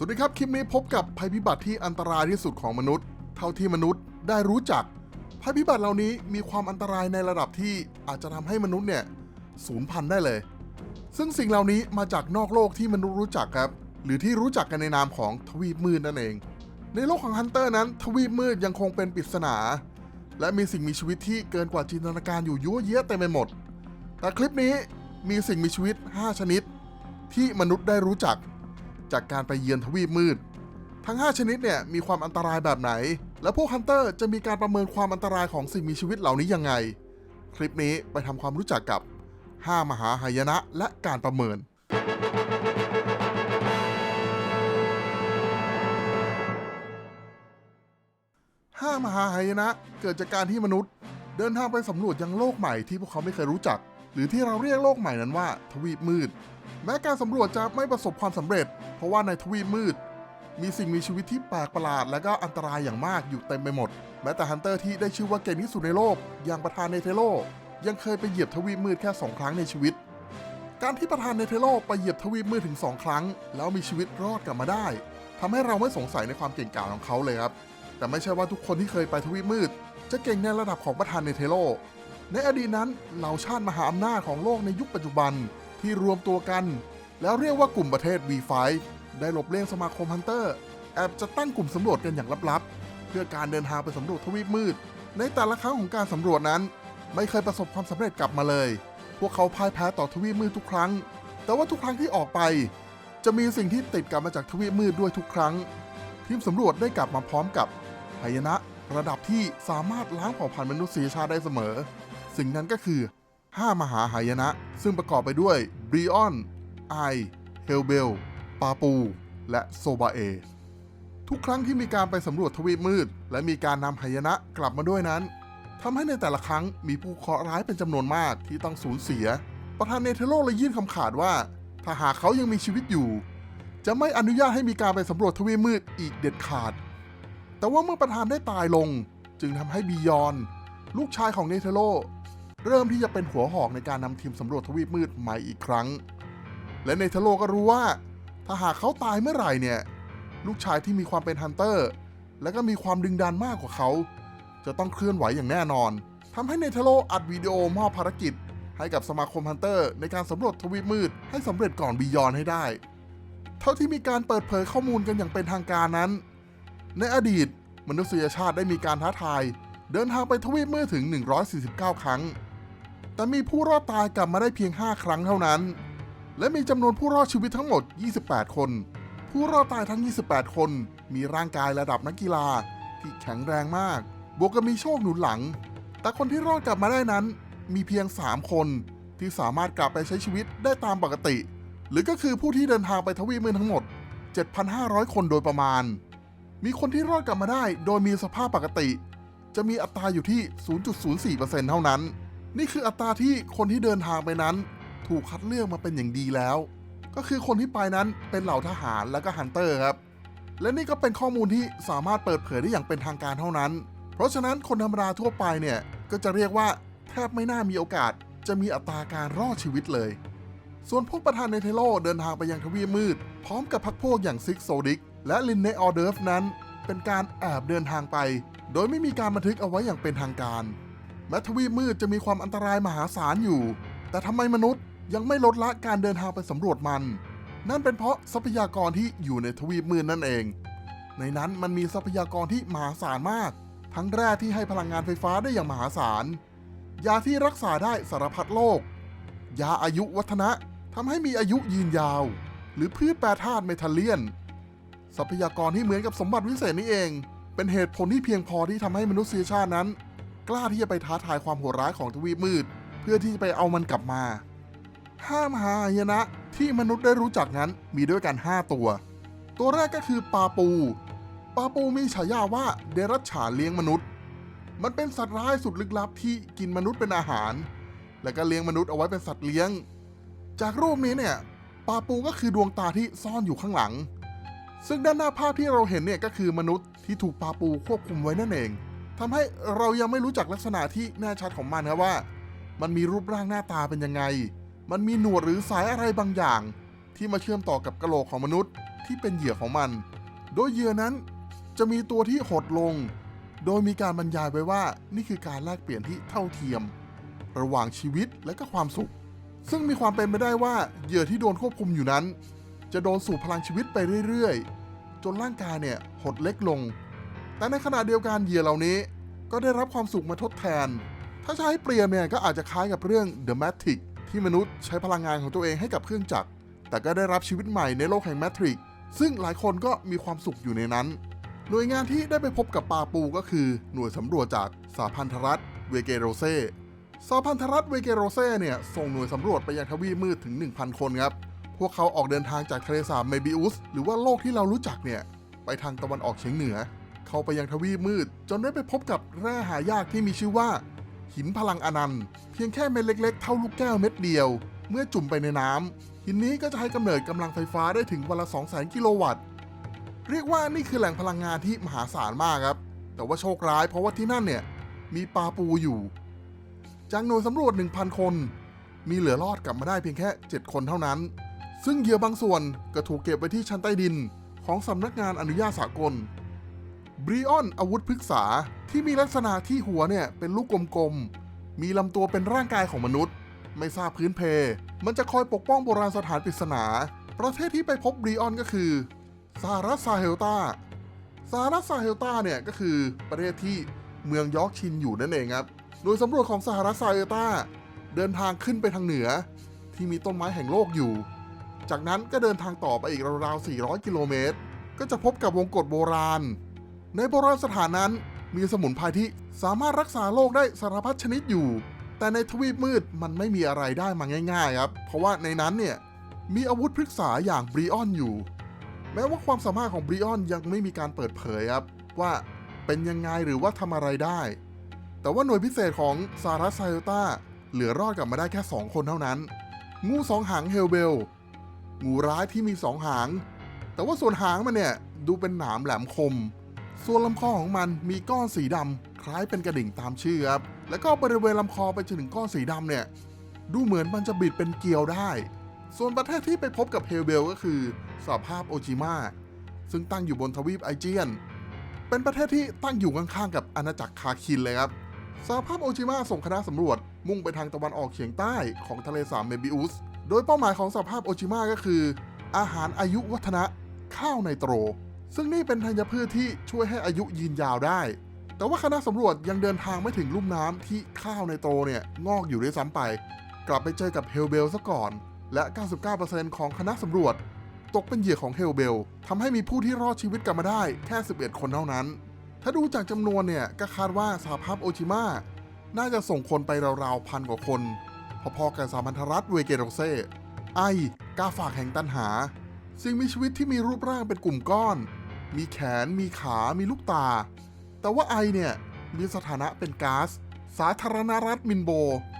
สวัสดีครับ คลิปนี้พบกับภัยพิบัติที่อันตรายที่สุดของมนุษย์ เท่าที่มนุษย์ได้รู้จัก ภัยพิบัติเหล่านี้มีความอันตรายในระดับที่อาจจะทำให้มนุษย์เนี่ยสูญพันธุ์ได้เลย ซึ่งสิ่งเหล่านี้มาจากนอกโลกที่มนุษย์รู้จักครับ หรือที่รู้จักกันในนามของทวีปมืดนั่นเอง ในโลกของฮันเตอร์นั้น ทวีปมืดยังคงเป็นปริศนา และมีสิ่งมีชีวิตที่เกินกว่าจินตนาการอยู่ยั่วเยะเต็มไปหมด แต่คลิปนี้มีสิ่งมีชีวิต 5 ชนิด ที่มนุษย์ได้รู้จัก จากการไปเยือนทวีปมืด ทั้ง 5 ชนิดเนี่ยมีความอันตรายแบบไหน และพวกฮันเตอร์จะมีการประเมินความอันตรายของสิ่งมีชีวิตเหล่านี้ยังไง คลิปนี้ไปทำความรู้จักกับ 5 มหาหายนะและการประเมิน 5 มหาหายนะเกิดจากการที่มนุษย์ เดินทางไปสำรวจยังโลกใหม่ที่พวกเขาไม่เคยรู้จัก รือที่เราเรียกโลกใหม่นั้นว่า ทวีปมืด แม้การสำรวจจะไม่ประสบความสำเร็จ เพราะว่าในทวีปมืด มีสิ่งมีชีวิตที่แปลกประหลาด และก็อันตรายอย่างมากอยู่เต็มไปหมด แม้แต่ฮันเตอร์ที่ได้ชื่อว่าเก่งที่สุดในโลก อย่างประธานเนเธโล ยังเคยไปเหยียบทวีปมืดแค่สองครั้งในชีวิต การที่ประธานเนเธโลไปเหยียบทวีปมืดถึงสองครั้ง แล้วมีชีวิตรอดกลับมาได้ทำให้เราไม่สงสัยในความเก่งกาจของเขาเลยครับแต่ไม่ใช่ว่าทุกคนที่เคยไปทวีปมืด จะเก่งในระดับของประธานเนเธโล ในอดีตนั้นเหล่าชาติมหาอำนาจของโลกในยุคปัจจุบันที่รวมตัวกัน แล้วเรียกว่ากลุ่มประเทศ V5 ได้หลบเลี่ยงสมาคมฮันเตอร์แอบจะตั้งกลุ่มสำรวจกันอย่างลับๆ เพื่อการเดินทางไปสำรวจทวีปมืด ในแต่ละครั้งของการสำรวจนั้น ไม่เคยประสบความสำเร็จกลับมาเลย พวกเขาพ่ายแพ้ต่อทวีปมืดทุกครั้ง แต่ว่าทุกครั้งที่ออกไป จะมีสิ่งที่ติดกลับมาจากทวีปมืดด้วยทุกครั้ง ทีมสำรวจได้กลับมาพร้อมกับหายนะระดับที่สามารถล้างเผ่าพันธุ์มนุษยชาติได้เสมอ สิ่งนั้นก็คือ 5 มหาหายนะ ซึ่งประกอบไปด้วยบริออน ไอ เฮลเบล ปาปู และโซบาเอ ทุกครั้งที่มีการไปสำรวจทวีปมืด และมีการนำหายนะกลับมาด้วยนั้นทำให้ในแต่ละครั้งมีผู้เคราะห์ร้ายเป็นจำนวนมากที่ต้องสูญเสีย ประธานเนเธโลเลยยื่นคำขาดว่า ถ้าหากเขายังมีชีวิตอยู่ จะไม่อนุญาตให้มีการไปสำรวจทวีปมืดอีกเด็ดขาด แต่ว่าเมื่อประธานได้ตายลง จึงทำให้บียอน ลูกชายของเนเธโล เริ่มที่จะเป็นหัวหอกในการนำทีมสำรวจทวีปมืดใหม่อีกครั้ง และเนเธโลก็รู้ว่า ถ้าหากเขาตายเมื่อไหร่เนี่ย ลูกชายที่มีความเป็นฮันเตอร์ และก็มีความดึงดันมากกว่าเขา จะต้องเคลื่อนไหวอย่างแน่นอนทำให้เนเธโลอัดวิดีโอมอบภารกิจ ให้กับสมาคมฮันเตอร์ในการสำรวจทวีปมืดให้สำเร็จก่อนบียอนให้ได้ เท่าที่มีการเปิดเผยข้อมูลกันอย่างเป็นทางการนั้น ในอดีตมนุษยชาติได้มีการท้าทายเดินทางไปทวีปมืดถึง 149 ครั้ง แต่มีผู้รอดตายกลับมาได้เพียง 5 ครั้งเท่านั้น และมีจำนวนผู้รอดชีวิตทั้งหมด 28 คน ผู้รอดตายทั้ง 28 คน มีร่างกายระดับนักกีฬาที่แข็งแรงมาก บวกกับมีโชคหนุนหลัง แต่คนที่รอดกลับมาได้นั้น มีเพียง 3 คนที่สามารถกลับไปใช้ชีวิตได้ตามปกติ หรือก็คือผู้ที่เดินทางไปทวีปมืดทั้งหมด 7,500 คนโดยประมาณ มีคนที่รอดกลับมาได้โดยมีสภาพปกติ จะมีอัตราอยู่ที่ 0.04%เท่านั้น นี่คืออัตราที่คนที่เดินทางไปนั้น ถูกคัดเลือกมาเป็นอย่างดีแล้ว ก็คือคนที่ไปนั้นเป็นเหล่าทหารและก็ฮันเตอร์ครับ และนี่ก็เป็นข้อมูลที่สามารถเปิดเผยได้อย่างเป็นทางการเท่านั้น เพราะฉะนั้นคนธรรมดาทั่วไปเนี่ยก็จะเรียกว่าแทบไม่น่ามีโอกาส จะมีอัตราการรอดชีวิตเลย ส่วนพวกประธานเนเธโลเดินทางไปยังทวีปมืด พร้อมกับพักพวกอย่างซิกโซดิกและลินเนออเดิร์ฟนั้น เป็นการแอบเดินทางไป โดยไม่มีการบันทึกเอาไว้อย่างเป็นทางการ แม้ทวีปมืดจะมีความอันตรายมหาศาลอยู่ แต่ทำไมมนุษย์ยังไม่ลดละการเดินทางไปสำรวจมัน นั่นเป็นเพราะทรัพยากรที่อยู่ในทวีปมืดนั่นเอง ในนั้นมันมีทรัพยากรที่มหาศาลมาก ทั้งแร่ที่ให้พลังงานไฟฟ้าได้อย่างมหาศาล ยาที่รักษาได้สารพัดโรค ยาอายุวัฒนะทำให้มีอายุยืนยาว หรือพืชแปรธาตุเมทัลเลียน ทรัพยากรที่เหมือนกับสมบัติวิเศษนี้เอง เป็นเหตุผลที่เพียงพอที่ทำให้มนุษยชาตินั้น กล้าที่จะไปท้าทายความโหดร้ายของทวีปมืด เพื่อที่จะไปเอามันกลับมา ห้ามหาหยนะ ที่มนุษย์ได้รู้จักนั้นมีด้วยกัน 5 ตัว ตัวแรกก็คือปาปู ปาปูมีฉายาว่าเดรัจฉานเลี้ยงมนุษย์ มันเป็นสัตว์ร้ายสุดลึกลับที่กินมนุษย์เป็นอาหาร และก็เลี้ยงมนุษย์เอาไว้เป็นสัตว์เลี้ยง จากรูปนี้เนี่ยปาปูก็คือดวงตาที่ซ่อนอยู่ข้างหลัง ซึ่งด้านหน้าภาพที่เราเห็นเนี่ยก็คือมนุษย์ที่ถูกปาปูควบคุมไว้นั่นเอง ทำให้เรายังไม่รู้จักลักษณะที่แน่ชัดของมันครับว่า มันมีรูปร่างหน้าตาเป็นยังไง มันมีหนวดหรือสายอะไรบางอย่าง ที่มาเชื่อมต่อกับกระโหลกของมนุษย์ที่เป็นเหยื่อของมัน โดยเหยื่อนั้นจะมีตัวที่หดลง โดยมีการบรรยายไว้ว่านี่คือการแลกเปลี่ยนที่เท่าเทียม ระหว่างชีวิตและก็ความสุข ซึ่งมีความเป็นไปได้ว่าเหยื่อที่โดนควบคุมอยู่นั้น จะโดนสูบพลังชีวิตไปเรื่อยๆ จนร่างกายเนี่ยหดเล็กลง แต่ในขณะเดียวกันเหยื่อเหล่านี้ ก็ได้รับความสุขมาทดแทน ถ้าจะให้เปรียบเนี่ยก็อาจจะคล้ายกับเรื่อง The Matrix ที่มนุษย์ใช้พลังงานของตัวเองให้กับเครื่องจักร แต่ก็ได้รับชีวิตใหม่ในโลกแห่ง Matrix ซึ่งหลายคนก็มีความสุขอยู่ในนั้น หน่วยงานที่ได้ไปพบกับปาปูก็คือ หน่วยสำรวจจากสาพันธรัฐเวเกโรเซสาพันธรัฐเวเกโรเซเนี่ยส่งหน่วยสำรวจไปยังทวีมืดถึง 1,000 คนครับ พวกเขาออกเดินทางจากทะเลสาบเมบิอุสหรือว่าโลกที่เรารู้จักเนี่ยไปทางตะวันออกเฉียงเหนือ เข้าไปยังทวีปมืด จนได้ไปพบกับแร่หายากที่มีชื่อว่า หินพลังอนันต์ เพียงแค่เม็ดเล็กๆ เท่าลูกแก้วเม็ดเดียว เมื่อจุ่มไปในน้ำหินนี้ก็จะให้กำเนิดกำลังไฟฟ้าได้ถึงวันละ 200,000 กิโลวัตต์ เรียกว่านี่คือแหล่งพลังงานที่มหาศาลมากครับ แต่ว่าโชคร้ายเพราะว่าที่นั่นเนี่ยมีปลาปูอยู่จากหน่วยสำรวจ 1,000 คน มีเหลือรอดกลับมาได้เพียงแค่ 7 คนเท่านั้น ซึ่งเหยื่อบางส่วนก็ถูกเก็บไว้ที่ชั้นใต้ดินของสำนักงานอนุญาตสากล บริออนอาวุธพฤกษาที่มีลักษณะที่หัวเนี่ยเป็นลูกกลมๆ มีลำตัวเป็นร่างกายของมนุษย์ ไม่ทราบพื้นเพ มันจะคอยปกป้องโบราณสถานปริศนา ประเทศที่ไปพบบริออนก็คือสหรัฐซาเฮลตาสหรัฐซาเฮลตาเนี่ยก็คือประเทศที่เมืองยอร์กชินอยู่นั่นเองครับ โดยสำรวจของสหรัฐซาเฮลตาเดินทางขึ้นไปทางเหนือ ที่มีต้นไม้แห่งโลกอยู่ จากนั้นก็เดินทางต่อไปอีกราวๆ400 กิโลเมตร ก็จะพบกับวงกฏโบราณ ในโบราณสถานนั้น มีสมุนไพรที่สามารถรักษาโรคได้สารพัดชนิดอยู่ แต่ในทวีปมืดมันไม่มีอะไรได้มาง่ายๆครับ เพราะว่าในนั้นเนี่ยมีอาวุธพฤกษาอย่างบริออนอยู่ แม้ว่าความสามารถของบริออนยังไม่มีการเปิดเผยครับว่าเป็นยังไงหรือว่าทำอะไรได้ แต่ว่าหน่วยพิเศษของซารัสไซโอตาเหลือรอดกลับมาได้แค่ 2 คนเท่านั้น งูสองหางเฮลเบล งูร้ายที่มีสองหาง แต่ว่าส่วนหางมันเนี่ยดูเป็นหนามแหลมคม ส่วนลำคอของมันมีก้อนสีดำคล้ายเป็นกระดิ่งตามชื่อครับ แล้วก็บริเวณลำคอไปจนถึงก้อนสีดำเนี่ย ดูเหมือนมันจะบิดเป็นเกลียวได้ ส่วนประเทศที่ไปพบกับเฮลเบลก็คือสหภาพโอจิมาซึ่งตั้งอยู่บนทวีปไอเจียน เป็นประเทศที่ตั้งอยู่ข้างๆกับอาณาจักรคาคินเลยครับสหภาพโอจิมาส่งคณะสำรวจมุ่งไปทางตะวันออกเฉียงใต้ของทะเลสาบเมบิอุส โดยเป้าหมายของสหภาพโอจิมาก็คือ อาหารอายุวัฒนะ ข้าวไนโตร ซึ่งนี่เป็นธัญพืชที่ช่วยให้อายุยืนยาวได้ แต่ว่าคณะสำรวจยังเดินทางไม่ถึงลุ่มน้ำที่ข้าวไนโตเนี่ยงอกอยู่ด้วยซ้ำไป กลับไปเจอกับเฮลเบลซะก่อน และ 99%ของคณะสำรวจ ตกเป็นเหยื่อของเฮลเบลทำให้มีผู้ที่รอดชีวิตกลับมาได้แค่ 11 คนเท่านั้น ถ้าดูจากจำนวนเนี่ยก็คาดว่าสหภาพโอจิมาน่าจะส่งคนไปราวๆพันกว่าคน พอๆกับสามัญทรัฐเวเกโรเซไอกาฝากแห่งตันหา สิ่งมีชีวิตที่มีรูปร่างเป็นกลุ่มก้อน มีแขน มีขา มีลูกตา แต่ว่าไอเนี่ยมีสถานะเป็นก๊าซ สาธารณรัฐมินโบ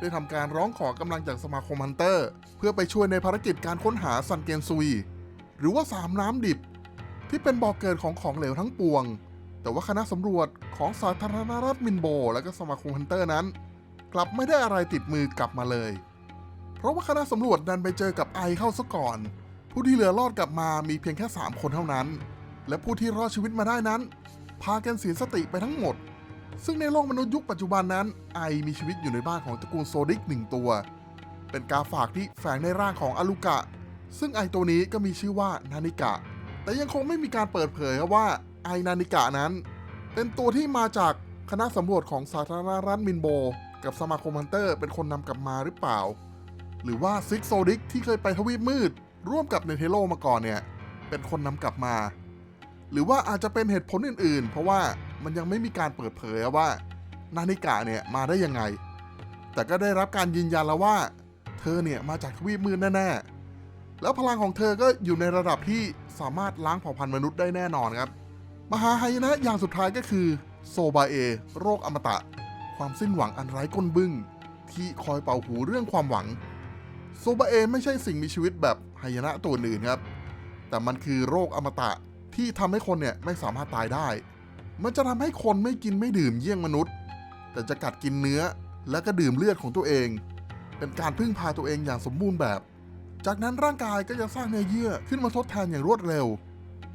ได้ทำการร้องขอกำลังจากสมาคมฮันเตอร์ เพื่อไปช่วยในภารกิจการค้นหาซันเกนซุย หรือว่าสามน้ำดิบ ที่เป็นบ่อกเกิดของของเหลวทั้งปวง แต่ว่าคณะสำรวจของสาธารณรัฐมินโบ และก็สมาคมฮันเตอร์นั้น กลับไม่ได้อะไรติดมือกลับมาเลย เพราะว่าคณะสำรวจดันไปเจอกับไอเข้าซะก่อน ผู้ที่เหลือรอดกลับมามีเพียงแค่ 3 คนเท่านั้น และผู้ที่รอดชีวิตมาได้นั้น พากันเสียสติไปทั้งหมด ซึ่งในโลกมนุษย์ยุคปัจจุบันนั้น ไอมีชีวิตอยู่ในบ้านของตระกูลโซดิกหนึ่งตัว เป็นกาฝากที่แฝงในร่างของอาลุกะ ซึ่งไอตัวนี้ก็มีชื่อว่านานิกะ แต่ยังคงไม่มีการเปิดเผยครับว่าไอนานิกะนั้น เป็นตัวที่มาจากคณะสำรวจของสาธารณรัฐมินโบ กับสมาคมฮันเตอร์เป็นคนนำกลับมาหรือเปล่า หรือว่าซิกโซดิกที่เคยไปทวีปมืด ร่วมกับเนเทโลมาก่อนเนี่ยเป็นคนนำกลับมา หรือว่าอาจจะเป็นเหตุผลอื่นๆ เพราะว่ามันยังไม่มีการเปิดเผยว่า นานิกะเนี่ยมาได้ยังไง แต่ก็ได้รับการยืนยันแล้วว่า เธอเนี่ยมาจากทวีปมืดแน่ๆ แล้วพลังของเธอก็อยู่ในระดับที่สามารถล้างเผ่าพันธุ์มนุษย์ได้แน่นอนครับ มหาหายนะอย่างสุดท้ายก็คือโซบาเอโรคอมตะ ความสิ้นหวังอันไร้ก้นบึ้ง ที่คอยเป่าหูเรื่องความหวังโซบาเอไม่ใช่สิ่งมีชีวิตแบบหายนะตัวอื่นครับ แต่มันคือโรคอมตะ ที่ทำให้คนเนี่ยไม่สามารถตายได้ มันจะทำให้คนไม่กินไม่ดื่มเยี่ยงมนุษย์ แต่จะกัดกินเนื้อและก็ดื่มเลือดของตัวเอง เป็นการพึ่งพาตัวเองอย่างสมบูรณ์แบบ จากนั้นร่างกายก็จะสร้างเนื้อเยื่อขึ้นมาทดแทนอย่างรวดเร็ว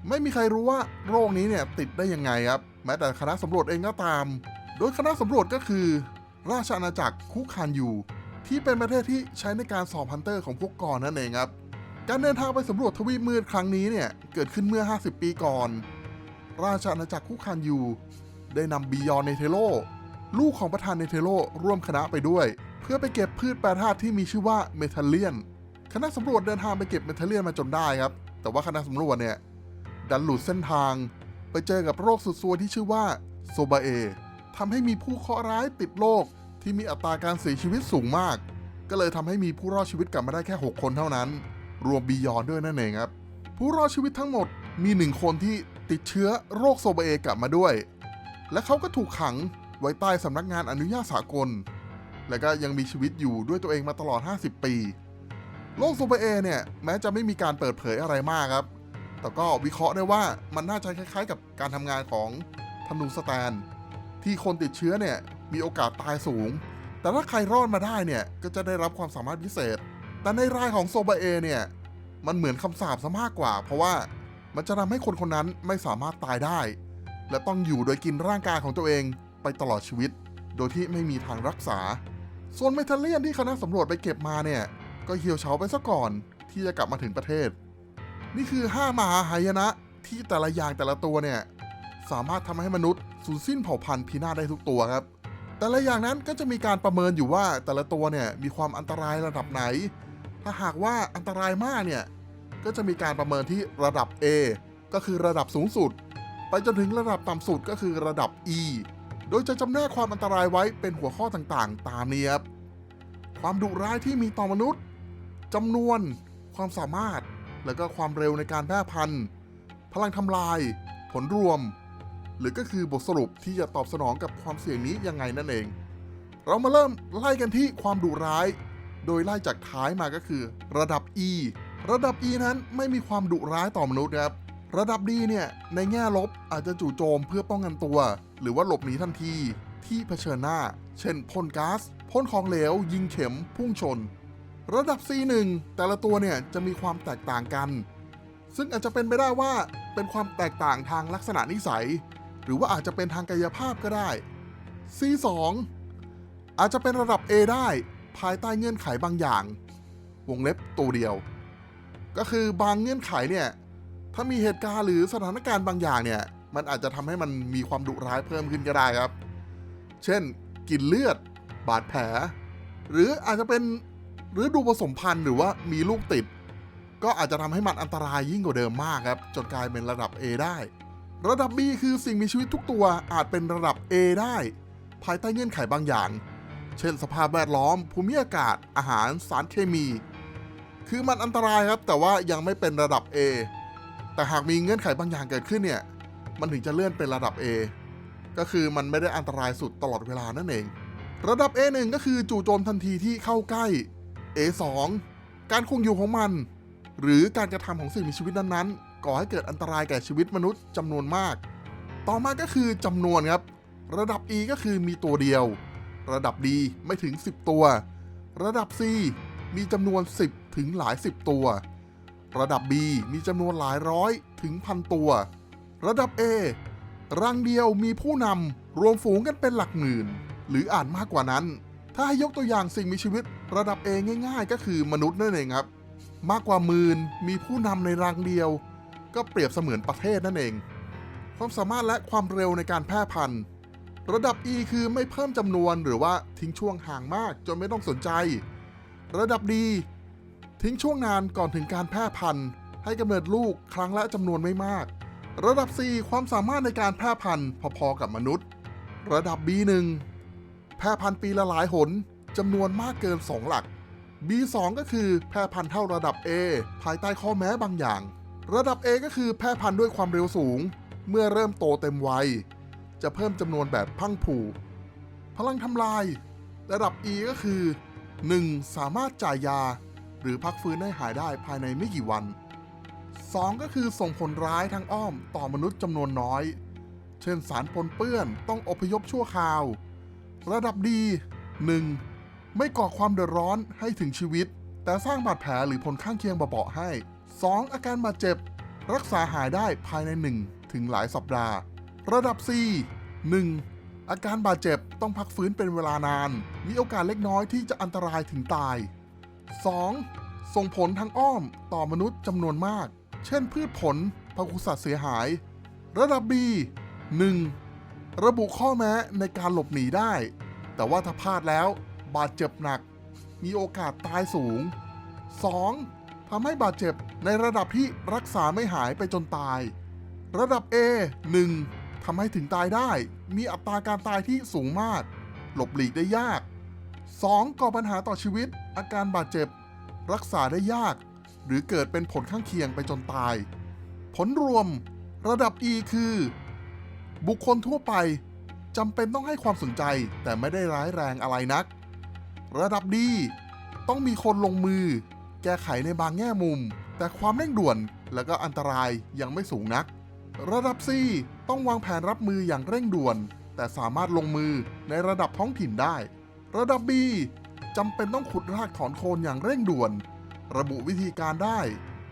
ไม่มีใครรู้ว่าโรคนี้เนี่ยติดได้ยังไงครับ แม้แต่คณะสำรวจเองก็ตาม โดยคณะสำรวจก็คือ ราชอาณาจักรคุกคานยูที่เป็นประเทศที่ใช้ในการสอบฮันเตอร์ของพวกกอนนั่นเองครับ การเดินทางไปสำรวจทวีปมืดครั้งนี้เนี่ย เกิดขึ้นเมื่อ 50 ปีก่อน ราชอาณาจักรคุคานยู ได้นำบียอนเนเทโล ลูกของประธานเนเทโลร่วมคณะไปด้วย เพื่อไปเก็บพืชแปรธาตุที่มีชื่อว่าเมทัลเลียน คณะสำรวจเดินทางไปเก็บเมทัลเลียนมาจนได้ครับ แต่ว่าคณะสำรวจเนี่ยดันหลุดเส้นทาง ไปเจอกับโรคสุดซวยที่ชื่อว่าโซบาเอทำให้มีผู้เคราะห์ร้ายติดโรคที่มีอัตราการเสียชีวิตสูงมาก ก็เลยทำให้มีผู้รอดชีวิตกลับมาได้แค่ 6 คนเท่านั้น รวมบียอนด้วยนั่นเองครับ ผู้รอดชีวิตทั้งหมดมีหนึ่งคนที่ติดเชื้อโรคโซบเอกลับมาด้วย และเขาก็ถูกขังไว้ใต้สำนักงานอนุญาตสากล และก็ยังมีชีวิตอยู่ด้วยตัวเองมาตลอด 50 ปีโรคโซบเอเนี่ยแม้จะไม่มีการเปิดเผยอะไรมากครับ แต่ก็วิเคราะห์ได้ว่ามันน่าจะคล้ายๆ กับการทำงานของธนูสแตน ที่คนติดเชื้อเนี่ยมีโอกาสตายสูง แต่ถ้าใครรอดมาได้เนี่ยก็จะได้รับความสามารถพิเศษ แต่ในรายของโซบาเอเนี่ย มันเหมือนคำสาปซะมากกว่า เพราะว่ามันจะทำให้คนคนนั้นไม่สามารถตายได้ และต้องอยู่โดยกินร่างกายของตัวเองไปตลอดชีวิต โดยที่ไม่มีทางรักษา ส่วนเมทัลเลียนที่คณะสำรวจไปเก็บมาเนี่ย ก็เหี่ยวเฉาไปซะก่อนที่จะกลับมาถึงประเทศ นี่คือห้ามหาหายนะที่แต่ละอย่างแต่ละตัวเนี่ย สามารถทำให้มนุษย์สูญสิ้นเผ่าพันธุ์พินาศได้ทุกตัวครับ แต่ละอย่างนั้นก็จะมีการประเมินอยู่ว่าแต่ละตัวเนี่ยมีความอันตรายระดับไหน ถ้าหากว่าอันตรายมากเนี่ย ก็จะมีการประเมินที่ระดับ A ก็คือระดับสูงสุด ไปจนถึงระดับต่ำสุดก็คือระดับ E โดยจะจำแนกความอันตรายไว้เป็นหัวข้อต่างๆ ตามนี้ครับ ความดุร้ายที่มีต่อมนุษย์จำนวน ความสามารถ แล้วก็ความเร็วในการแพร่พันธุ์ พลังทำลาย ผลรวม หรือก็คือบทสรุปที่จะตอบสนองกับความเสี่ยงนี้ยังไงนั่นเอง เรามาเริ่มไล่กันที่ความดุร้าย โดยไล่จากท้ายมาก็คือ ระดับ E ระดับ E นั้นไม่มีความดุร้ายต่อมนุษย์ครับ ระดับ D เนี่ยในแง่ลบอาจจะจู่โจมเพื่อป้องกันตัว หรือว่าหลบหนีทันทีที่เผชิญหน้า เช่นพ่นก๊าซพ่นของเหลว ยิงเข็มพุ่งชน ระดับ C1 แต่ละตัวเนี่ยจะมีความแตกต่างกัน ซึ่งอาจจะเป็นไปได้ว่าเป็นความแตกต่างทางลักษณะนิสัย หรือว่าอาจจะเป็นทางกายภาพก็ได้ C2 อาจจะเป็นระดับ A ได้ ภายใต้เงื่อนไขบางอย่าง วงเล็บตัวเดียว ก็คือบางเงื่อนไขเนี่ยถ้ามีเหตุการณ์หรือสถานการณ์บางอย่างเนี่ย มันอาจจะทำให้มันมีความดุร้ายเพิ่มขึ้นก็ได้ครับ เช่นกลิ่นเลือด บาดแผล หรืออาจจะเป็นหรือดูผสมพันธุ์หรือว่ามีลูกติด ก็อาจจะทำให้มันอันตรายยิ่งกว่าเดิมมากครับ จนกลายเป็นระดับ A ได้ ระดับ B คือสิ่งมีชีวิตทุกตัวอาจเป็นระดับ A ได้ ภายใต้เงื่อนไขบางอย่าง เช่นสภาพแวดล้อม ภูมิอากาศ อาหาร สารเคมี คือมันอันตรายครับ แต่ว่ายังไม่เป็นระดับ A แต่หากมีเงื่อนไขบางอย่างเกิดขึ้นเนี่ย มันถึงจะเลื่อนเป็นระดับ A ก็คือมันไม่ได้อันตรายสุดตลอดเวลานั่นเอง ระดับ A1 ก็คือจู่โจมทันทีที่เข้าใกล้ A2 การคงอยู่ของมัน หรือการกระทำของสิ่งมีชีวิตนั้นๆ ก่อให้เกิดอันตรายแก่ชีวิตมนุษย์จำนวนมาก ต่อมาก็คือจำนวนครับ ระดับ E ก็คือมีตัวเดียว ระดับ D ไม่ถึง 10 ตัว ระดับ C มีจำนวน 10 ถึงหลาย 10 ตัว ระดับ B มีจำนวนหลายร้อยถึงพันตัว ระดับ A รังเดียวมีผู้นำรวมฝูงกันเป็นหลักหมื่น หรืออ่านมากกว่านั้น ถ้าให้ยกตัวอย่างสิ่งมีชีวิต ระดับ A ง่าย ๆ ก็คือมนุษย์นั่นเองครับ มากกว่าหมื่นมีผู้นำในรังเดียว ก็เปรียบเสมือนประเทศนั่นเอง ความสามารถและความเร็วในการแพร่พันธุ์ ระดับ E คือไม่เพิ่มจำนวนหรือว่าทิ้งช่วงห่างมากจนไม่ต้องสนใจ ระดับ D ทิ้งช่วงนานก่อนถึงการแพร่พันธุ์ ให้กำเนิดลูกครั้งละจำนวนไม่มาก ระดับ C ความสามารถในการแพร่พันธุ์พอๆกับมนุษย์ ระดับ B1 แพร่พันธุ์ปีละหลายหนจำนวนมากเกิน 2 หลัก B2 ก็คือแพร่พันธุ์เท่าระดับ A ภายใต้ข้อแม้บางอย่าง ระดับ A ก็คือแพร่พันธุ์ด้วยความเร็วสูง เมื่อเริ่มโตเต็มวัย จะเพิ่มจำนวนแบบพังผูพลังทำลาย ระดับ E ก็คือ 1. สามารถจ่ายยา หรือพักฟื้นให้หายได้ภายในไม่กี่วัน 2. ก็คือส่งผลร้ายทางอ้อมต่อมนุษย์จำนวนน้อย เช่นสารปนเปื้อนต้องอพยพชั่วคราว ระดับดี 1. ไม่ก่อความเดือดร้อนให้ถึงชีวิต แต่สร้างบาดแผลหรือผลข้างเคียงเบาๆให้ 2. อาการบาดเจ็บ รักษาหายได้ภายใน 1 ถึงหลายสัปดาห์ ระดับ C 1. อาการบาดเจ็บต้องพักฟื้นเป็นเวลานาน มีโอกาสเล็กน้อยที่จะอันตรายถึงตาย 2. ส่งผลทางอ้อมต่อมนุษย์จำนวนมาก เช่นพืชผลพหุสัตว์เสียหาย ระดับ B 1. ระบุข้อแม้ในการหลบหนีได้ แต่ว่าถ้าพลาดแล้วบาดเจ็บหนัก มีโอกาสตายสูง 2. ทำให้บาดเจ็บในระดับที่รักษาไม่หายไปจนตาย ระดับ A 1. ทำให้ถึงตายได้ มีอัตราการตายที่สูงมาก หลบหลีกได้ยาก 2. ก่อปัญหาต่อชีวิต อาการบาดเจ็บ รักษาได้ยาก หรือเกิดเป็นผลข้างเคียงไปจนตาย ผลรวม ระดับ E คือ บุคคลทั่วไปจำเป็นต้องให้ความสนใจแต่ไม่ได้ร้ายแรงอะไรนัก ระดับดี ต้องมีคนลงมือ แก้ไขในบางแง่มุม แต่ความเร่งด่วนและก็อันตรายยังไม่สูงนัก ระดับ C ต้องวางแผนรับมืออย่างเร่งด่วน แต่สามารถลงมือในระดับท้องถิ่นได้ ระดับ B จำเป็นต้องขุดรากถอนโคนอย่างเร่งด่วน ระบุวิธีการได้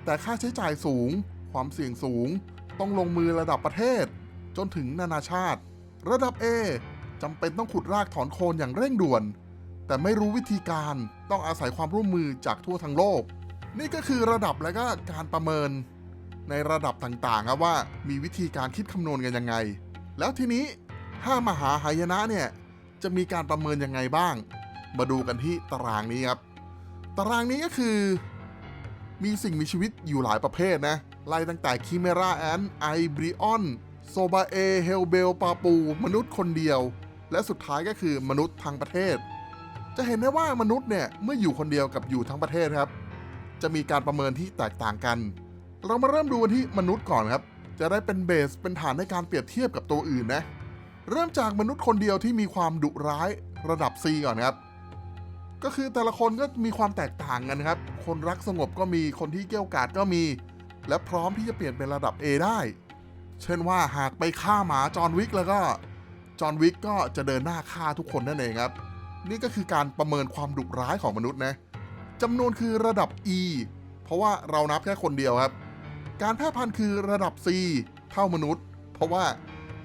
แต่ค่าใช้จ่ายสูง ความเสี่ยงสูง ต้องลงมือระดับประเทศ จนถึงนานาชาติ ระดับ A จำเป็นต้องขุดรากถอนโคนอย่างเร่งด่วน แต่ไม่รู้วิธีการต้องอาศัยความร่วมมือจากทั่วทั้งโลก นี่ก็คือระดับและก็การประเมิน ในระดับต่างๆครับว่ามีวิธีการคิดคำนวณกันยังไง แล้วทีนี้ห้ามหาหายนะเนี่ยจะมีการประเมินยังไงบ้าง มาดูกันที่ตารางนี้ครับ ตารางนี้ก็คือ มีสิ่งมีชีวิตอยู่หลายประเภทนะไล่ตั้งแต่คิเมราแอนไอบริออนโซบาเอเฮลเบลปาปู มนุษย์คนเดียว และสุดท้ายก็คือมนุษย์ทางประเทศ จะเห็นได้ว่ามนุษย์เนี่ยเมื่ออยู่คนเดียวกับอยู่ทั้งประเทศครับ จะมีการประเมินที่แตกต่างกัน เรามาเริ่มดูกันที่มนุษย์ก่อนครับ จะได้เป็นเบสเป็นฐานในการเปรียบเทียบกับตัวอื่นนะ เริ่มจากมนุษย์คนเดียวที่มีความดุร้ายระดับ C ก่อนครับ ก็คือแต่ละคนก็มีความแตกต่างกันครับ คนรักสงบก็มีคนที่เกี้ยวกาดก็มี และพร้อมที่จะเปลี่ยนเป็นระดับ A ได้ เช่นว่าหากไปฆ่าหมาจอห์นวิกแล้วก็จอห์นวิกก็จะเดินหน้าฆ่าทุกคนนั่นเองครับนี่ก็คือการประเมินความดุร้ายของมนุษย์นะจำนวนคือระดับ E เพราะว่าเรานับแค่คนเดียวครับ การแพร่พันธุ์คือระดับ C เท่ามนุษย์ เพราะว่า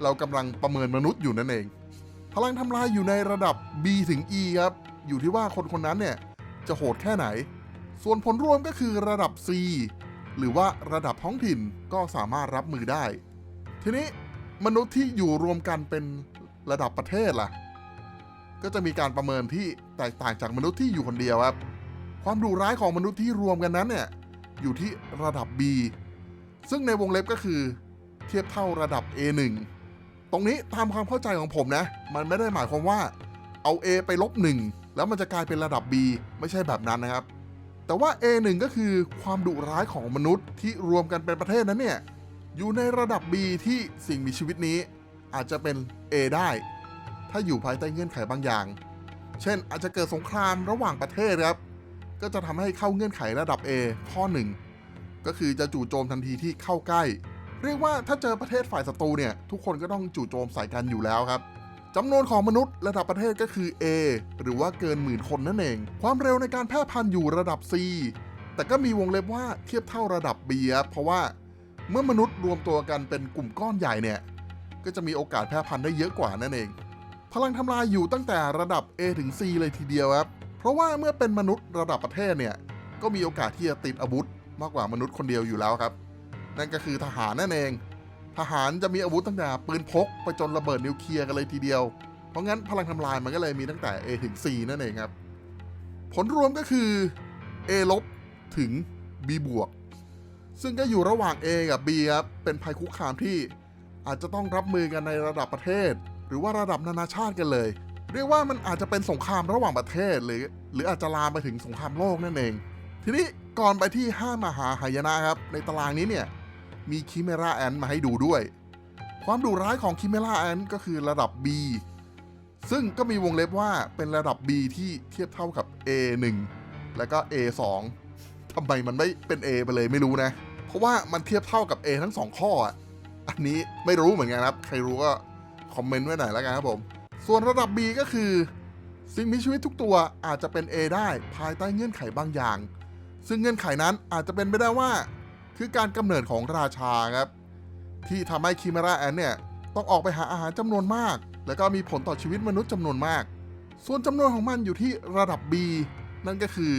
เรากำลังประเมินมนุษย์อยู่นั่นเอง พลังทำลายอยู่ในระดับ B ถึง E ครับ อยู่ที่ว่าคนคนนั้นเนี่ยจะโหดแค่ไหน ส่วนผลรวมก็คือระดับ C หรือว่าระดับท้องถิ่นก็สามารถรับมือได้ ทีนี้มนุษย์ที่อยู่รวมกันเป็นระดับประเทศล่ะ ก็จะมีการประเมินที่แตกต่างจากมนุษย์ที่อยู่คนเดียวครับ ความดุร้ายของมนุษย์ที่รวมกันนั้นเนี่ยอยู่ที่ระดับ B ซึ่งในวงเล็บก็คือเทียบเท่าระดับ A1 ตรงนี้ตามความเข้าใจของผมนะ มันไม่ได้หมายความว่าเอา A ไปลบ 1 แล้วมันจะกลายเป็นระดับ B ไม่ใช่แบบนั้นนะครับ แต่ว่า A1 ก็คือความดุร้ายของมนุษย์ที่รวมกันเป็นประเทศนั้นเนี่ย อยู่ในระดับ B ที่สิ่งมีชีวิตนี้ อาจจะเป็น A ได้ ถ้าอยู่ภายใต้เงื่อนไขบางอย่าง เช่นอาจจะเกิดสงครามระหว่างประเทศครับ ก็จะทำให้เข้าเงื่อนไขระดับ A ข้อ 1 ก็คือจะจู่โจมทันทีที่เข้าใกล้ เรียกว่าถ้าเจอประเทศฝ่ายศัตรูเนี่ย ทุกคนก็ต้องจู่โจมใส่กันอยู่แล้วครับจำนวนของมนุษย์ระดับประเทศก็คือ A หรือว่าเกินหมื่นคนนั่นเอง ความเร็วในการแพร่พันธุ์อยู่ระดับ C แต่ก็มีวงเล็บว่าเทียบเท่าระดับ B ครับเพราะว่าเมื่อมนุษย์รวมตัวกันเป็นกลุ่มก้อนใหญ่เนี่ย ก็จะมีโอกาสแพร่พันธุ์ได้เยอะกว่านั่นเอง พลังทำลายอยู่ตั้งแต่ระดับ A ถึง C เลยทีเดียวครับ เพราะว่าเมื่อเป็นมนุษย์ระดับประเทศเนี่ย ก็มีโอกาสที่จะติดอาวุธ มากกว่ามนุษย์คนเดียวอยู่แล้วครับ นั่นก็คือทหารนั่นเอง ทหารจะมีอาวุธตั้งแต่ปืนพกไปจนระเบิดนิวเคลียร์กันเลยทีเดียว เพราะงั้นพลังทำลายมันก็เลยมีตั้งแต่ A ถึง C นั่นเองครับ ผลรวมก็คือ A ลบถึง B บวก ซึ่งก็อยู่ระหว่าง A กับ B ครับ เป็นภัยคุกคามที่อาจจะต้องรับมือกันในระดับประเทศ หรือว่าระดับนานาชาติกันเลย เรียกว่ามันอาจจะเป็นสงครามระหว่างประเทศหรือ หรืออาจจะลามไปถึงสงครามโลกนั่นเอง ทีนี้ ก่อนไปที่5มหาหายนะครับ ในตารางนี้เนี่ย มีคิเมราแอนมาให้ดูด้วย ความดุร้ายของคิเมราแอนก็คือระดับ B ซึ่งก็มีวงเล็บว่าเป็นระดับ B ที่เทียบเท่ากับ A1 แล้วก็ A2 ทำไมมันไม่เป็น A ไปเลยไม่รู้นะ เพราะว่ามันเทียบเท่ากับ A ทั้งสองข้ออันนี้ไม่รู้เหมือนกันครับ ใครรู้ก็คอมเมนต์ไว้หน่อยแล้วกันครับผม ส่วนระดับ B ก็คือ สิ่งมีชีวิตทุกตัวอาจจะเป็น A ได้ภายใต้เงื่อนไขบางอย่าง ซึ่งเงื่อนไขนั้นอาจจะเป็นไปได้ว่า คือการกำเนิดของราชาครับ ที่ทำให้คิม e ราแอนเนี่ย ต้องออกไปหาอาหารจำนวนมาก แล้วก็มีผลต่อชีวิตมนุษย์จำนวนมาก ส่วนจำนวนของมันอยู่ที่ระดับ B นั่นก็คือ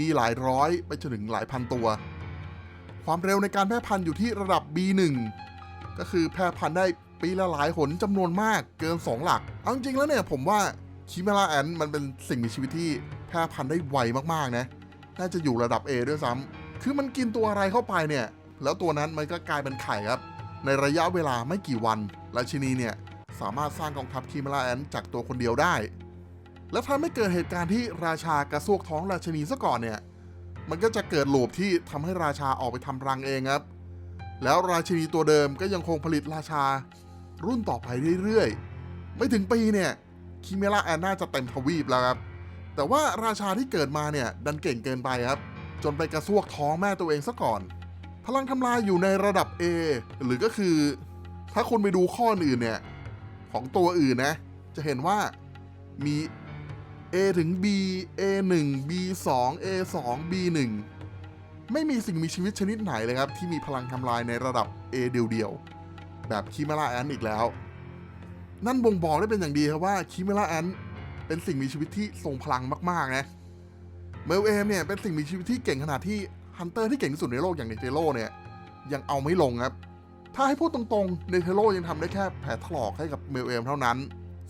มีหลายร้อยไปจนถึงหลายพันตัว ความเร็วในการแพร่พันธุ์อยู่ที่ระดับ B1 ก็คือแพร่พันธุ์ได้ปีละหลายหนจำนวนมากเกิน 2 หลัก เอาจริงแล้วเนี่ยผมว่าคิม e ราแอนมันเป็นสิ่งมีชีวิตที่แพร่พันธุ์ได้ไวมากๆนะ น่าจะอยู่ระดับ A ด้วยซ้ำคือมันกินตัวอะไรเข้าไปเนี่ย แล้วตัวนั้นมันก็กลายเป็นไข่ครับ ในระยะเวลาไม่กี่วัน ราชินีเนี่ยสามารถสร้างกองทัพคิม e ราแอนจากตัวคนเดียวได้ แล้วถ้าไม่เกิดเหตุการณ์ที่ราชากระซวกท้องราชินีซะก่อนเนี่ย มันก็จะเกิดหลบที่ทำให้ราชาออกไปทำรังเองครับ แล้วราชินีตัวเดิมก็ยังคงผลิตราชา รุ่นต่อไปเรื่อยๆ ไม่ถึงปีเนี่ยคิเมล่าแอนน่าจะเต็มทวีปแล้วครับ แต่ว่าราชาที่เกิดมาเนี่ยดันเก่งเกินไปครับ จนไปกระซวกท้องแม่ตัวเองซะก่อน พลังทำลายอยู่ในระดับ A หรือก็คือ ถ้าคุณไปดูข้ออื่นเนี่ย ของตัวอื่นนะ จะเห็นว่ามี A ถึง B A1 B2 A2 B1 ไม่มีสิ่งมีชีวิตชนิดไหนเลยครับ ที่มีพลังทำลายในระดับ A เดียวๆแบบคิมาราแอนอีกแล้ว นั่นบ่งบอกได้เป็นอย่างดีครับว่าคิมาราแอน เป็นสิ่งมีชีวิตที่ทรงพลังมากๆนะเมลเอมเนี่ยเป็นสิ่งมีชีวิตที่เก่งขนาดที่ฮันเตอร์ที่เก่งที่สุดในโลกอย่างเนเทโลเนี่ยยังเอาไม่ลงครับ ถ้าให้พูดตรงๆ เนเทโลยังทำได้แค่แผลถลอกให้กับเมลเอมเท่านั้น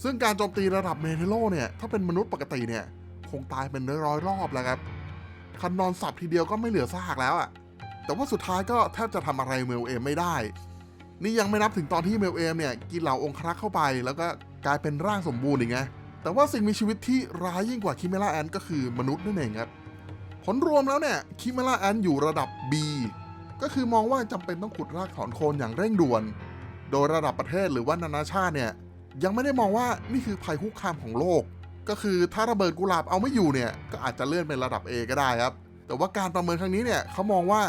ซึ่งการโจมตีระดับเนเทโลเนี่ยถ้าเป็นมนุษย์ปกติเนี่ยคงตายเป็นร้อยๆรอบแล้วครับ คันนอนสับทีเดียวก็ไม่เหลือซากแล้วอะแต่ว่าสุดท้ายก็แทบจะทำอะไรเมลเอมไม่ได้ นี่ยังไม่นับถึงตอนที่เมลเอมเนี่ยกินเหล่าองครักษ์เข้าไป แล้วก็กลายเป็นร่างสมบูรณ์อีกไง แต่ว่าสิ่งมีชีวิตที่ร้ายยิ่งกว่าคิเมล่าแอนก็คือมนุษย์นั่นเองครับ ผลรวมแล้วเนี่ยคิเมล่าแอนอยู่ระดับ B ก็คือมองว่าจำเป็นต้องขุดรากถอนโคนอย่างเร่งด่วน โดยระดับประเทศหรือว่านานาชาติเนี่ยยังไม่ได้มองว่านี่คือภัยคุกคามของโลก ก็คือถ้าระเบิดกุหลาบเอาไม่อยู่เนี่ยก็อาจจะเลื่อนเป็นระดับ A ก็ได้ครับ แต่ว่าการประเมินครั้งนี้เนี่ยเขามองว่า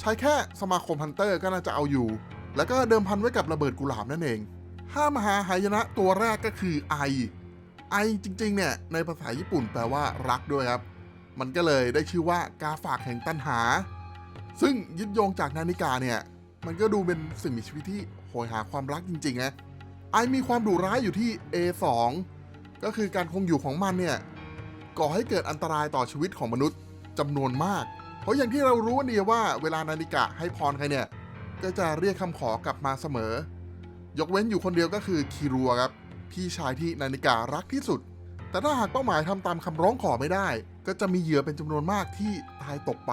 ใช้แค่สมาคมฮันเตอร์ก็น่าจะเอาอยู่ แล้วก็เดิมพันไว้กับระเบิดกุหลาบนั่นเองห้ามหาหายนะตัวแรกก็คือไอ ไอจริงๆเนี่ยในภาษาญี่ปุ่นแปลว่ารักด้วยครับ มันก็เลยได้ชื่อว่ากาฝากแห่งตันหา ซึ่งยึดโยงจากนาฬิกาเนี่ย มันก็ดูเป็นสิ่งมีชีวิตที่โหยหาความรักจริงๆนะไอมีความดุร้ายอยู่ที่ A2 ก็คือการคงอยู่ของมันเนี่ยก่อให้เกิดอันตรายต่อชีวิตของมนุษย์จำนวนมาก เพราะอย่างที่เรารู้กันดีว่าเวลานาฬิกาให้พรใครเนี่ย ก็จะเรียกคำขอกลับมาเสมอ ยกเว้นอยู่คนเดียวก็คือคีรัวครับ พี่ชายที่นาฬิการักที่สุด แต่ถ้าหากเป้าหมายทำตามคำร้องขอไม่ได้ ก็จะมีเหยื่อเป็นจำนวนมากที่ตายตกไป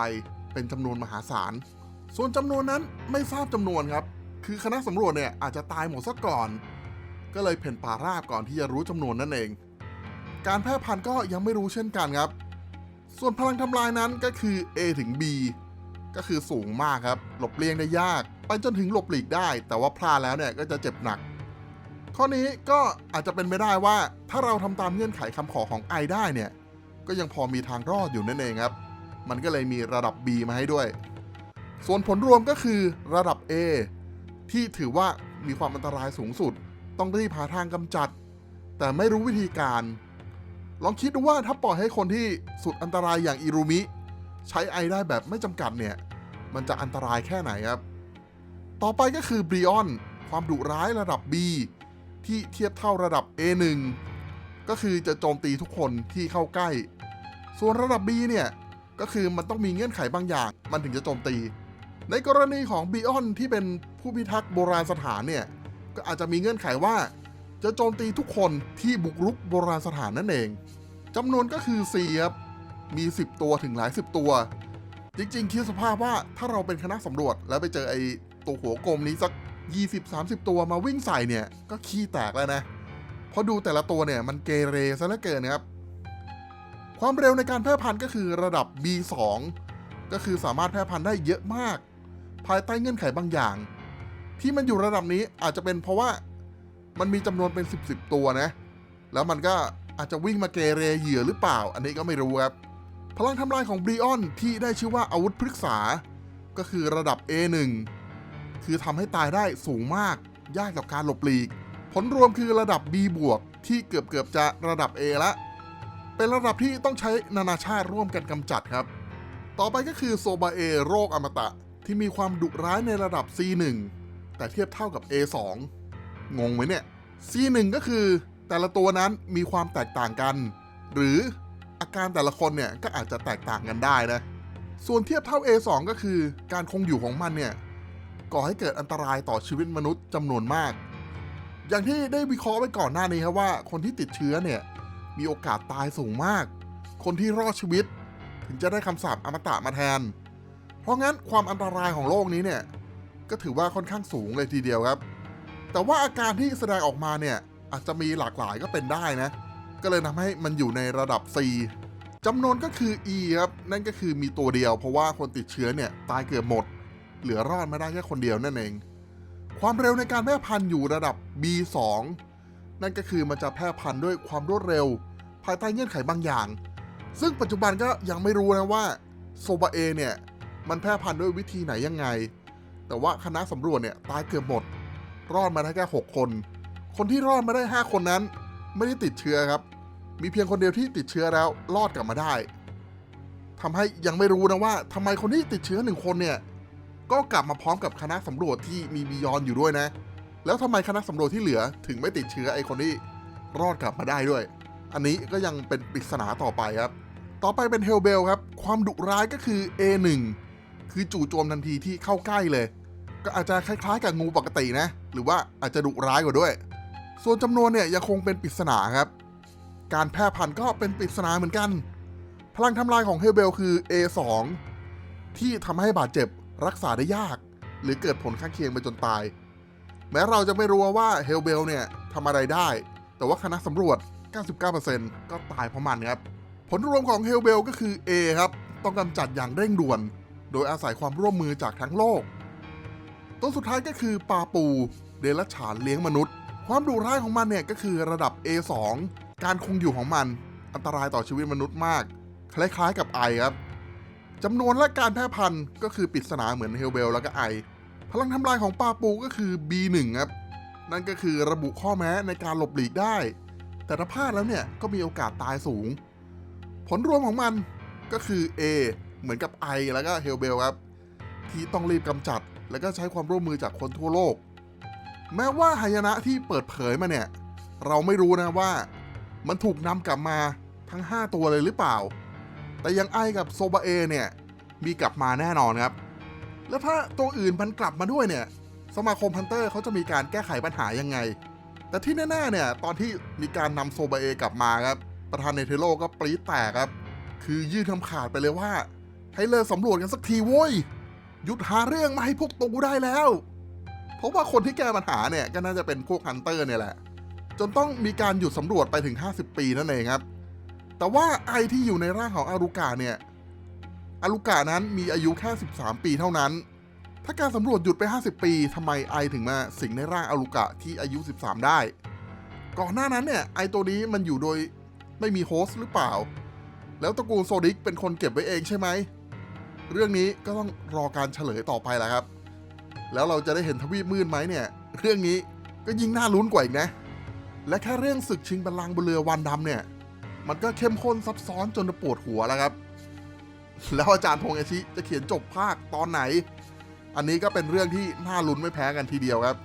เป็นจำนวนมหาศาล ส่วนจำนวนนั้นไม่ทราบจำนวนครับ คือคณะสำรวจเนี่ยอาจจะตายหมดซะก่อน ก็เลยเพ่นป่าราบก่อนที่จะรู้จำนวนนั่นเอง การแพร่พันธุ์ก็ยังไม่รู้เช่นกันครับ ส่วนพลังทำลายนั้นก็คือ A ถึง B ก็คือสูงมากครับ หลบเลี่ยงได้ยาก ไปจนถึงหลบหลีกได้ แต่ว่าพลาดแล้วเนี่ยก็จะเจ็บหนัก ข้อนี้ก็อาจจะเป็นไม่ได้ว่าถ้าเราทำตามเงื่อนไขคำขอของไอได้เนี่ย ก็ยังพอมีทางรอดอยู่นั่นเองครับ มันก็เลยมีระดับ B มาให้ด้วย ส่วนผลรวมก็คือระดับ A ที่ถือว่ามีความอันตรายสูงสุด ต้องรีบหาทางกำจัด แต่ไม่รู้วิธีการ ลองคิดดูว่าถ้าปล่อยให้คนที่สุดอันตรายอย่างอิรุมิ ใช้ไอได้แบบไม่จำกัดเนี่ย มันจะอันตรายแค่ไหนครับ ต่อไปก็คือ บริออน ความดุร้ายระดับ B ที่เทียบเท่าระดับ A1 ก็คือจะโจมตีทุกคนที่เข้าใกล้ ส่วนระดับ B เนี่ยก็คือมันต้องมีเงื่อนไขบางอย่าง มันถึงจะโจมตี ในกรณีของบ e ออนที่เป็นผู้พิทักษ์โบราณสถานเนี่ยก็อาจจะมีเงื่อนไขว่า จะโจมตีทุกคนที่บุกรุกโบราณสถานนั่นเองจำนวนก็คือ4ครับมี 10 ตัวถึงหลาย 10 ตัว จริงๆคิดสภาพว่าถ้าเราเป็นคณะสำรวจแล้วไปเจอไอ้ตัวหัวกลมนี้สัก 20-30 ตัวมาวิ่งใส่เนี่ยก็ขี้แตกแล้วนะ เพราะดูแต่ละตัวเนี่ยมันเกเรซะเหลือเกินนะครับ ความเร็วในการแพร่พันธุ์ก็คือระดับ B2 ก็คือสามารถแพร่พันธุ์ได้เยอะมาก ภายใต้เงื่อนไขบางอย่าง ที่มันอยู่ระดับนี้อาจจะเป็นเพราะว่ามันมีจำนวนเป็น 10บสตัวนะ แล้วมันก็อาจจะวิ่งมาเกเรเหยื่อหรือเปล่า อันนี้ก็ไม่รู้ครับพลังทำลายของบริออนที่ได้ชื่อว่าอาวุธพฤกษา ก็คือระดับ A1 คือทำให้ตายได้สูงมาก ยากกับการหลบหลีก ผลรวมคือระดับ B บวกที่เกือบเกือบๆจะระดับ A ละ เป็นระดับที่ต้องใช้นานาชาติร่วมกันกำจัดครับ ต่อไปก็คือโซบาเอโรคอมตะที่มีความดุร้ายในระดับ C1 แต่เทียบเท่ากับ A2 งงไหมเนี่ย C1 ก็คือแต่ละตัวนั้นมีความแตกต่างกัน หรืออาการแต่ละคนเนี่ยก็อาจจะแตกต่างกันได้นะ ส่วนเทียบเท่า A2 ก็คือการคงอยู่ของมันเนี่ย ก่อให้เกิดอันตรายต่อชีวิตมนุษย์จำนวนมาก อย่างที่ได้วิเคราะห์ไว้ก่อนหน้านี้ครับว่า คนที่ติดเชื้อเนี่ยมีโอกาสตายสูงมาก คนที่รอดชีวิต ถึงจะได้คำสาปอมตะมาแทน เพราะงั้นความอันตรายของโรคนี้เนี่ยก็ถือว่าค่อนข้างสูงเลยทีเดียวครับ แต่ว่าอาการที่แสดงออกมาเนี่ยอาจจะมีหลากหลายก็เป็นได้นะ ก็เลยทำให้มันอยู่ในระดับ C จำนวนก็คือ E ครับ นั่นก็คือมีตัวเดียว เพราะว่าคนติดเชื้อเนี่ยตายเกือบหมด เหลือรอดมาได้แค่คนเดียวนั่นเอง ความเร็วในการแพร่พันธุ์อยู่ระดับ B2 นั่นก็คือมันจะแพร่พันธุ์ด้วยความรวดเร็ว ภายใต้เงื่อนไขบางอย่าง ซึ่งปัจจุบันก็ยังไม่รู้นะว่าโซบาเอเนี่ยมันแพร่พันธุ์ด้วยวิธีไหนยังไง แต่ว่าคณะสำรวจเนี่ยตายเกือบหมด รอดมาได้แค่6คน คนที่รอดมาได้ 5 คนนั้น ไม่ได้ติดเชื้อครับ มีเพียงคนเดียวที่ติดเชื้อแล้วรอดกลับมาได้ทำให้ยังไม่รู้นะว่าทำไมคนที่ติดเชื้อหนึ่งคนเนี่ย ก็กลับมาพร้อมกับคณะสำรวจที่มีบียอนอยู่ด้วยนะ แล้วทำไมคณะสำรวจที่เหลือถึงไม่ติดเชื้อไอคนที่รอดกลับมาได้ด้วย อันนี้ก็ยังเป็นปริศนาต่อไปครับ ต่อไปเป็นเฮลเบลครับ ความดุร้ายก็คือ A1 คือจู่โจมทันทีที่เข้าใกล้เลย ก็อาจจะคล้ายๆ กับงูปกตินะ หรือว่าอาจจะดุร้ายกว่าด้วย ส่วนจำนวนเนี่ยยังคงเป็นปริศนาครับ การแพร่พันธุ์ก็เป็นปริศนาเหมือนกัน พลังทำลายของเฮลเบลคือ A2 ที่ทำให้บาดเจ็บ รักษาได้ยาก หรือเกิดผลข้างเคียงไปจนตาย แม้เราจะไม่รู้ว่าเฮลเบลเนี่ยทำอะไรได้ แต่ว่าคณะสำรวจ 99%ก็ตายเพราะมันครับ ผลรวมของเฮลเบลก็คือ A ครับ ต้องกำจัดอย่างเร่งด่วน โดยอาศัยความร่วมมือจากทั้งโลกตัวสุดท้ายก็คือปาปูเดรัจฉานเลี้ยงมนุษย์ ความดุร้ายของมันเนี่ยก็คือระดับ A2 การคงอยู่ของมัน อันตรายต่อชีวิตมนุษย์มาก คล้ายๆกับไอครับ จำนวนและการแพร่พันธุ์ก็คือปริศนาเหมือนเฮลเบลแล้วก็ไอ พลังทำลายของปลาปูก็คือ B1 ครับ นั่นก็คือระบุข้อแม้ในการหลบหลีกได้ แต่ถ้าพลาดแล้วเนี่ยก็มีโอกาสตายสูง ผลรวมของมันก็คือ A เหมือนกับ I แล้วก็เฮลเบลครับ ที่ต้องรีบกำจัด แล้วก็ใช้ความร่วมมือจากคนทั่วโลก แม้ว่าหายนะที่เปิดเผยมาเนี่ย เราไม่รู้นะว่า มันถูกนำกลับมาทั้ง 5 ตัวเลยหรือเปล่า แต่ยังไอกับโซบาเอเนี่ยมีกลับมาแน่นอนครับ แล้วถ้าตัวอื่นมันกลับมาด้วยเนี่ย สมาคมฮันเตอร์เขาจะมีการแก้ไขปัญหายังไง แต่ที่แน่ๆเนี่ยตอนที่มีการนำโซบาเอกลับมาครับ ประธานเนเธอโลก็ปรี๊ดแตกครับ คือยื่นคำขาดไปเลยว่า ให้เลิกสำรวจกันสักทีโว้ย หยุดหาเรื่องมาให้พวกตูได้แล้ว เพราะว่าคนที่แก้ปัญหาเนี่ยก็น่าจะเป็นพวกฮันเตอร์เนี่ยแหละ จนต้องมีการหยุดสำรวจไปถึง 50 ปีนั่นเองครับ แต่ว่าไอที่อยู่ในร่างของอารุกาเนี่ยอารุกานั้นมีอายุแค่ 13 ปีเท่านั้น ถ้าการสำรวจหยุดไป 50 ปีทำไมไอถึงมาสิงในร่างอารุกะที่อายุ 13 ได้ ก่อนหน้านั้นเนี่ยไอตัวนี้มันอยู่โดยไม่มีโฮสต์หรือเปล่า แล้วตระกูลโซดิกเป็นคนเก็บไว้เองใช่ไหม เรื่องนี้ก็ต้องรอการเฉลยต่อไปแหละครับ แล้วเราจะได้เห็นทวีปมืดไหมเนี่ย เรื่องนี้ก็ยิ่งน่าลุ้นกว่าอีกนะ และแค่เรื่องศึกชิงบัลลังก์บนเรือวันดำเนี่ย มันก็เข้มข้นซับซ้อนจนปวดหัวแล้วครับ แล้วอาจารย์พงษ์อาชิจะเขียนจบภาคตอนไหน อันนี้ก็เป็นเรื่องที่น่าลุ้นไม่แพ้กันทีเดียวครับ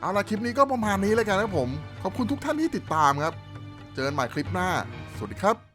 เอาละคลิปนี้ก็ประมาณนี้เลยกันนะครับผม ขอบคุณทุกท่านที่ติดตามครับ เจอกันใหม่คลิปหน้า สวัสดีครับ